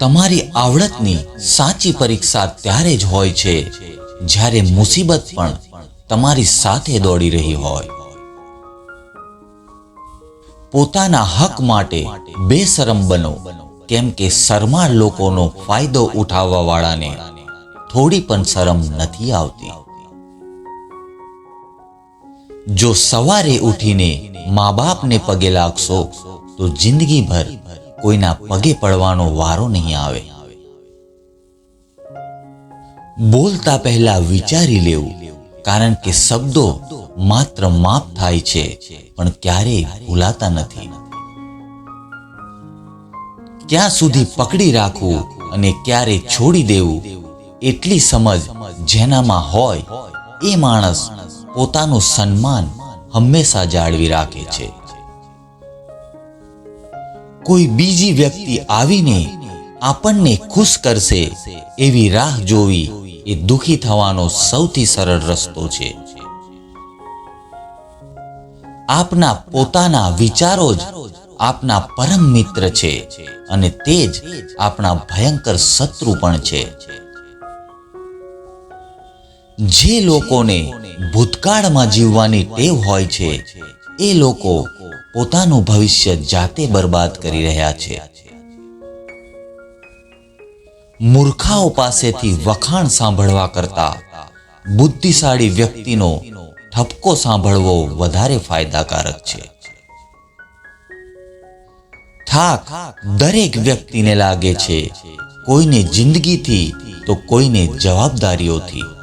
તમારી આવડતની સાચી પરીક્ષા ત્યારે જ હોય છે, જ્યારે મુસીબત પણ તમારી સાથે દોડી રહી હોય. પોતાના હક માટે બેશરમ બનો, કેમ કે શરમાળ લોકોનો ફાયદો ઉઠાવવા વાળાને થોડી પણ શરમ નથી આવતી. જો સવારે ઉઠીને મા બાપને પગે લાગશો, તો જિંદગીભર કોઈના પગે પડવાનો વારો નહીં આવે. બોલતા પહેલા વિચારી લેવું, કારણ કે શબ્દો માત્ર માપ થાય છે, પણ ક્યારેય ભૂલાતા નથી. ક્યાં સુધી પકડી રાખવું અને ક્યારે છોડી દેવું, એટલી સમજ જેનામાં હોય એ માણસ પોતાનું સન્માન હંમેશા જાળવી રાખે છે. કોઈ બીજી વ્યક્તિ આવીને આપણને ખુશ કરશે, એવી રાહ જોવી એ દુખી થવાનો સૌથી સરળ રસ્તો છે. આપના પોતાના વિચારો જ આપના પરમ મિત્ર છે અને તે જ આપણા ભયંકર શત્રુ પણ છે. જે લોકોને ભૂતકાળમાં જીવવાની ટેવ હોય છે, એ લોકો પોતાનું ભવિષ્ય જાતે બરબાદ કરી રહ્યા છે. મૂર્ખાઓ પાસેથી વખાણ સાંભળવા કરતા બુદ્ધિશાળી વ્યક્તિનો ઠપકો સાંભળવો વધારે ફાયદાકારક છે. થાક દરેક વ્યક્તિને લાગે છે કોઈને જિંદગીથી તો કોઈને જવાબદારીઓથી.